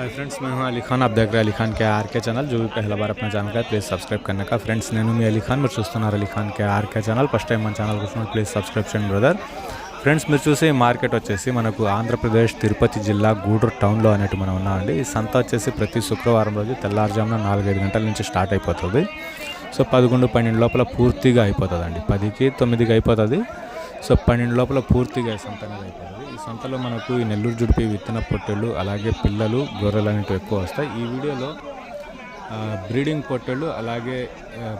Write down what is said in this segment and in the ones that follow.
Hi friends मैं हूं अली खान आप देख रहे हैं अली खान के आर के चैनल जो भी पहला बार अपना ఛానల్ का प्लीज़ సబ్స్క్రైబ్ करने का ఫ్రెండ్స్ నేను మీ అలీ ఖాన్ మీరు చూస్తున్నారు Ali Khan K R K channel first time మన ఛానల్ కోసం ప్లీజ్ సబ్స్క్రైబ్ చేయండి బ్రదర్ ఫ్రెండ్స్ మీరు చూసే ఈ మార్కెట్ వచ్చేసి మనకు ఆంధ్రప్రదేశ్ తిరుపతి జిల్లా గూడూరు టౌన్లో అనేట్టు మనం ఉన్నామండి ఈ సంత వచ్చేసి ప్రతి శుక్రవారం రోజు తెల్లారుజామున నాలుగైదు గంటల నుంచి స్టార్ట్ అయిపోతుంది సో పదకొండు పన్నెండు లోపల పూర్తిగా అయిపోతుందండి పదికి తొమ్మిదికి అయిపోతుంది సో పన్నెండు లోపల పూర్తిగా ఈ సంత అనేది అయిపోతుంది ఈ సంతలో మనకు ఈ నెల్లూరు జుడిపి విత్తన పొట్టెళ్ళు అలాగే పిల్లలు గొర్రెలు అనేవి ఎక్కువ వస్తాయి. ఈ వీడియోలో బ్రీడింగ్ పొట్టెళ్ళు అలాగే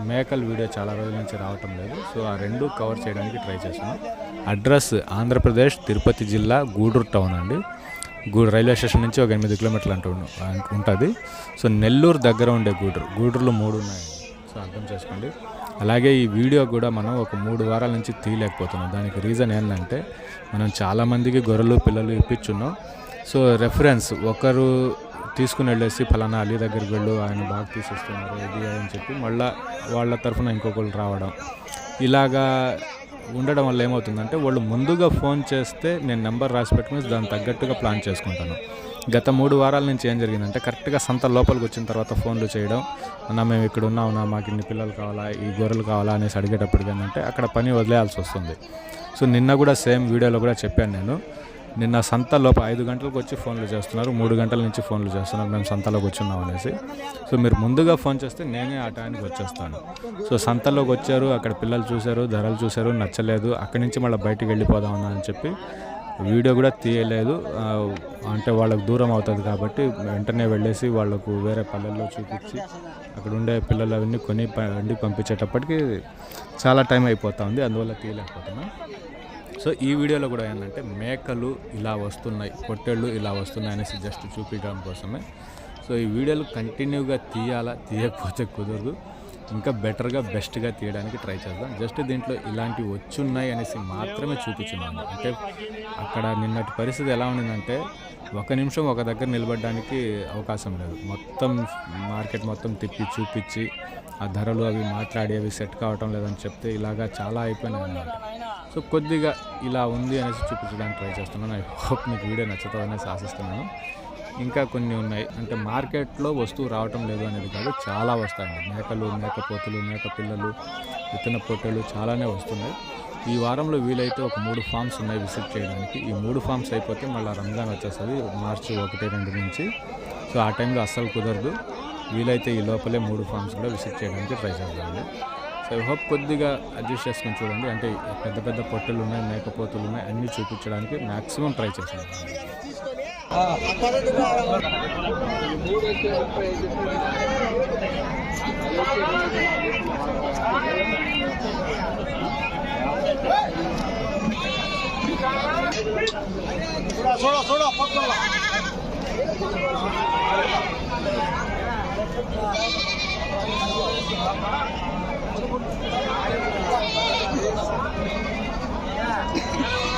మేకల వీడియో చాలా రోజుల నుంచి రావటం లేదు. సో ఆ రెండు కవర్ చేయడానికి ట్రై చేశాను అడ్రస్ ఆంధ్రప్రదేశ్ తిరుపతి జిల్లా గూడూరు టౌన్ అండి. గూ రైల్వే స్టేషన్ నుంచి ఒక ఎనిమిది కిలోమీటర్లు అంటూ ఉంటుంది. సో నెల్లూరు దగ్గర ఉండే గూడూరు గూడూరులో మూడు ఉన్నాయి. సో అర్థం చేసుకోండి. అలాగే ఈ వీడియో కూడా మనం ఒక మూడు వారాల నుంచి తీయలేకపోతున్నాం. దానికి రీజన్ ఏంటంటే మనం చాలామందికి గొర్రెలు పిల్లలు ఇప్పించున్నాం. సో రెఫరెన్స్ ఒకరు తీసుకుని వెళ్ళేసి ఫలానా అలీ దగ్గరికి వెళ్ళు ఆయన బాగా తీసేస్తున్నారు ఇది అని చెప్పి మళ్ళీ వాళ్ళ తరఫున ఇంకొకరు రావడం. ఇలాగా ఉండడం వల్ల ఏమవుతుందంటే వాళ్ళు ముందుగా ఫోన్ చేస్తే నేను నెంబర్ రాసి పెట్టుకుని దానికి తగ్గట్టుగా ప్లాన్ చేసుకుంటాను. గత మూడు వారాల నుంచి ఏం జరిగిందంటే కరెక్ట్గా సంత లోపలికి వచ్చిన తర్వాత ఫోన్లు చేయడం అన్న మేము ఇక్కడ ఉన్నామన్నా మాకు ఇన్ని పిల్లలు కావాలా ఈ గొర్రెలు కావాలా అనేసి అడిగేటప్పుడు ఏంటంటే అక్కడ పని వదిలేయాల్సి వస్తుంది. సో నిన్న కూడా సేమ్ వీడియోలో కూడా చెప్పాను నేను. నిన్న సంత లోప ఐదు గంటలకు వచ్చి ఫోన్లు చేస్తున్నారు మూడు గంటల నుంచి ఫోన్లు చేస్తున్నారు మేము సంతలోకి వచ్చున్నాం అనేసి. సో మీరు ముందుగా ఫోన్ చేస్తే నేనే ఆ టైంకి వచ్చేస్తాను. సో సంతలోకి వచ్చారు అక్కడ పిల్లలు చూశారు ధరలు చూశారు నచ్చలేదు అక్కడి నుంచి మళ్ళీ బయటికి వెళ్ళిపోదామన్నా అని చెప్పి వీడియో కూడా తీయలేదు. అంటే వాళ్ళకు దూరం అవుతుంది కాబట్టి వెంటనే వెళ్ళేసి వాళ్ళకు వేరే పల్లెల్లో చూపించి అక్కడ ఉండే పిల్లలు అవన్నీ కొని వండి పంపించేటప్పటికి చాలా టైం అయిపోతా ఉంది. అందువల్ల తీయలేకపోతున్నాం. సో ఈ వీడియోలో కూడా ఏంటంటే మేకలు ఇలా వస్తున్నాయి పొట్టెళ్ళు ఇలా వస్తున్నాయి అనేసి జస్ట్ చూపించడం కోసమే. సో ఈ వీడియోలు కంటిన్యూగా తీయాలా తీయకపోతే కుదరదు. ఇంకా బెటర్గా బెస్ట్గా తీయడానికి ట్రై చేద్దాం. జస్ట్ దీంట్లో ఇలాంటివి వచ్చున్నాయి అనేసి మాత్రమే చూపించున్నాను. అంటే అక్కడ నిన్నటి పరిస్థితి ఎలా ఉండిందంటే ఒక నిమిషం ఒక దగ్గర నిలబడడానికి అవకాశం లేదు. మొత్తం మార్కెట్ మొత్తం తిప్పి చూపించి ఆ ధరలు అవి మాట్లాడి అవి సెట్ కావటం లేదని చెప్తే ఇలాగా చాలా అయిపోయినాయి అన్నమాట. సో కొద్దిగా ఇలా ఉంది అనేసి చూపించడానికి ట్రై చేస్తున్నాను. ఐ హోప్ మీకు వీడియో నచ్చుతుందనేసి ఆశిస్తున్నాను. ఇంకా కొన్ని ఉన్నాయి. అంటే మార్కెట్లో వస్తువు రావటం లేదు అనేది కాదు చాలా వస్తాయండి. మేకలు మేకపోతులు మేక పిల్లలు విత్తన పొట్టెలు చాలానే వస్తున్నాయి. ఈ వారంలో వీలైతే ఒక మూడు ఫామ్స్ ఉన్నాయి విజిట్ చేయడానికి. ఈ మూడు ఫామ్స్ అయిపోతే మళ్ళీ రంజాన్ వచ్చేస్తుంది మార్చి ఒకటి రెండు నుంచి. సో ఆ టైంలో అస్సలు కుదరదు. వీలైతే ఈ లోపలే మూడు ఫామ్స్ కూడా విజిట్ చేయడానికి ట్రై చేద్దామండి. సో ఐ హోప్ కొద్దిగా అడ్జస్ట్ చేసుకొని చూడండి. అంటే పెద్ద పెద్ద పొట్టెలు ఉన్నాయి మేకపోతులు ఉన్నాయి అన్నీ చూపించడానికి మ్యాక్సిమం ట్రై 啊，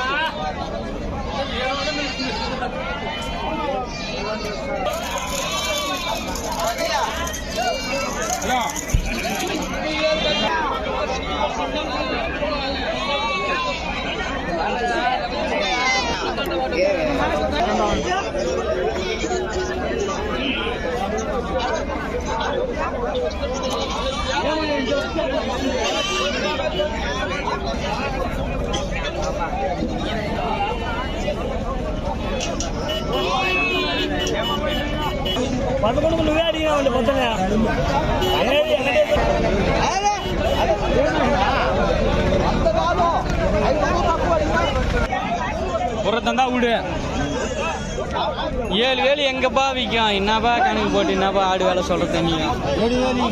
好。చేశాను పదకొండుకు నువ్వే అడిగినావండి పొద్దున అంగడి అంగడి புறத்தந்தா விடு ஏழு வேலு எங்கப்பா விற்கும் என்னப்பா கணக்கு போட்டு என்னப்பா ஆடு வேலை சொல்றது நீங்க అమ్మా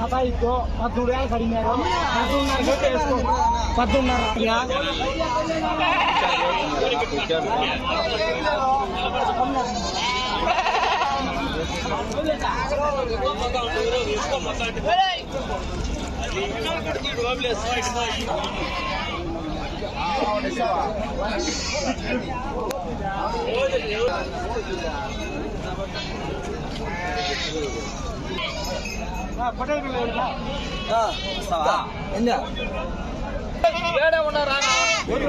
సతాయికో పద్మూడు వేలు కడిగినారు పద్మూడున్నర కొట్టి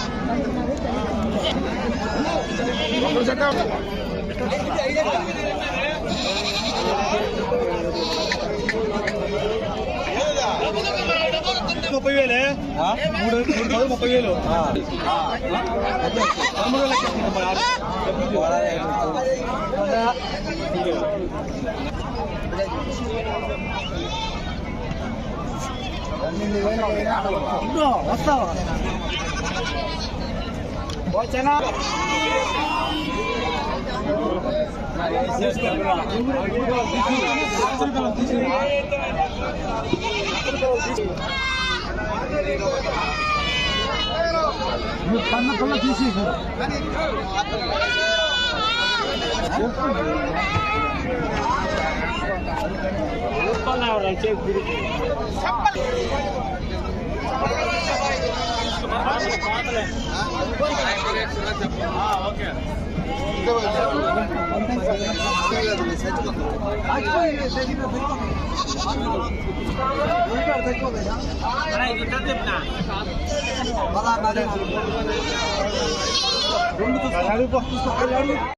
ముప్పై వేలే. మూడు మూడు పది ముప్పై వేలు పదమూడు లక్ష వస్తావా వచ్చానా పన్న పన్న తీసి రెండు